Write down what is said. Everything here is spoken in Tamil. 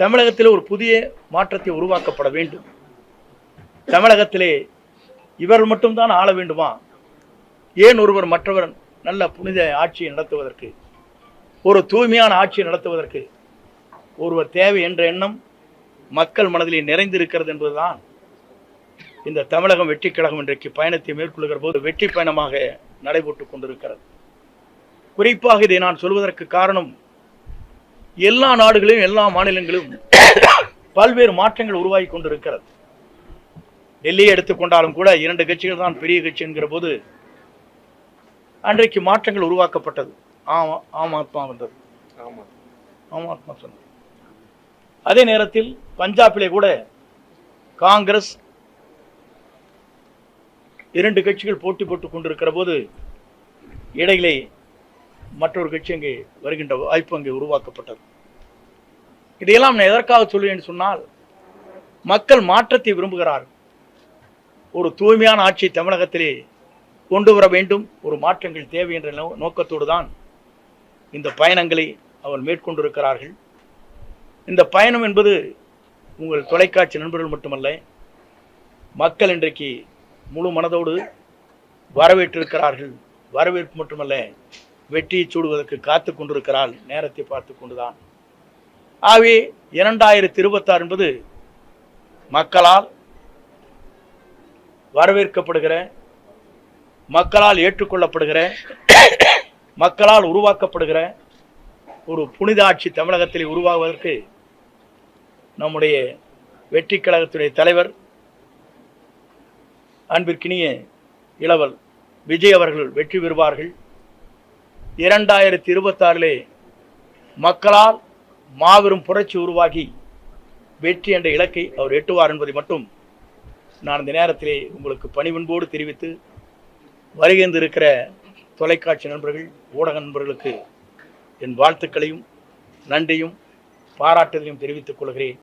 தமிழகத்தில் ஒரு புதிய மாற்றத்தை உருவாக்கப்பட வேண்டும். தமிழகத்திலே இவர்கள் மட்டும்தான் ஆள வேண்டுமா? ஏன் ஒருவர் மற்றவர் நல்ல புனித ஆட்சியை நடத்துவதற்கு ஒரு தூய்மையான ஆட்சியை நடத்துவதற்கு ஒருவர் தேவை என்ற எண்ணம் மக்கள் மனதிலே நிறைந்திருக்கிறது என்பதுதான் இந்த தமிழகம் வெற்றி கழகம் இன்றைக்கு பயணத்தை மேற்கொள்கிற போது வெற்றி பயணமாக நடைபெற்றுக் கொண்டிருக்கிறது. குறிப்பாக இதை நான் சொல்வதற்கு காரணம் எல்லா நாடுகளிலும் எல்லா மாநிலங்களிலும் பல்வேறு மாற்றங்கள் உருவாகி கொண்டிருக்கிறது. டெல்லியை எடுத்துக்கொண்டாலும் கூட இரண்டு கட்சிகள் தான் பெரிய கட்சி என்கிற போது அன்றைக்கு மாற்றங்கள் உருவாக்கப்பட்டது. ஆமா ஆம் ஆத்மா வந்தது. ஆமா. ஆம் ஆத்மா சொன்னது. அதே நேரத்தில் பஞ்சாபிலே கூட காங்கிரஸ் இரண்டு கட்சிகள் போட்டி போட்டுக் கொண்டிருக்கிற போது இடையிலே மற்றொரு கட்சி அங்கே வருகின்ற வாய்ப்பு அங்கே உருவாக்கப்பட்டது. இதையெல்லாம் நான் எதற்காக சொல்லுவேன் சொன்னால் மக்கள் மாற்றத்தை விரும்புகிறார்கள். ஒரு தூய்மையான ஆட்சி தமிழகத்திலே கொண்டு வர வேண்டும் ஒரு மாற்றங்கள் தேவை என்ற நோ- நோக்கத்தோடு தான் இந்த பயணங்களை அவர் மேற்கொண்டிருக்கிறார்கள். இந்த பயணம் என்பது உங்கள் தொலைக்காட்சி நண்பர்கள் மட்டுமல்ல மக்கள் இன்றைக்கு முழு மனதோடு வரவேற்றிருக்கிறார்கள். வரவேற்பு மட்டுமல்ல வெற்றியை சூடுவதற்கு காத்து கொண்டிருக்கிறாள். நேரத்தை பார்த்து கொண்டுதான். ஆகவே இரண்டாயிரத்தி இருபத்தாறு என்பது மக்களால் வரவேற்கப்படுகிற மக்களால் ஏற்றுக்கொள்ளப்படுகிற மக்களால் உருவாக்கப்படுகிற ஒரு புனித ஆட்சி தமிழகத்தில் உருவாகுவதற்கு நம்முடைய வெற்றி கழகத்துடைய தலைவர் அன்பிற்கினிய இளவல் விஜய் அவர்கள் வெற்றி பெறுவார்கள். இரண்டாயிரத்தி இருபத்தாறிலே மக்களால் மாபெரும் புரட்சி உருவாகி வெற்றி என்ற இலக்கை அவர் எட்டுவார் என்பதை மட்டும் நான் இந்த நேரத்திலே உங்களுக்கு பணிவன்போடு தெரிவித்து வருகின்றிருக்கிற தொலைக்காட்சி நண்பர்கள் ஊடக நண்பர்களுக்கு என் வாழ்த்துக்களையும் நன்றியும் பாராட்டுதலையும் தெரிவித்துக் கொள்கிறேன்.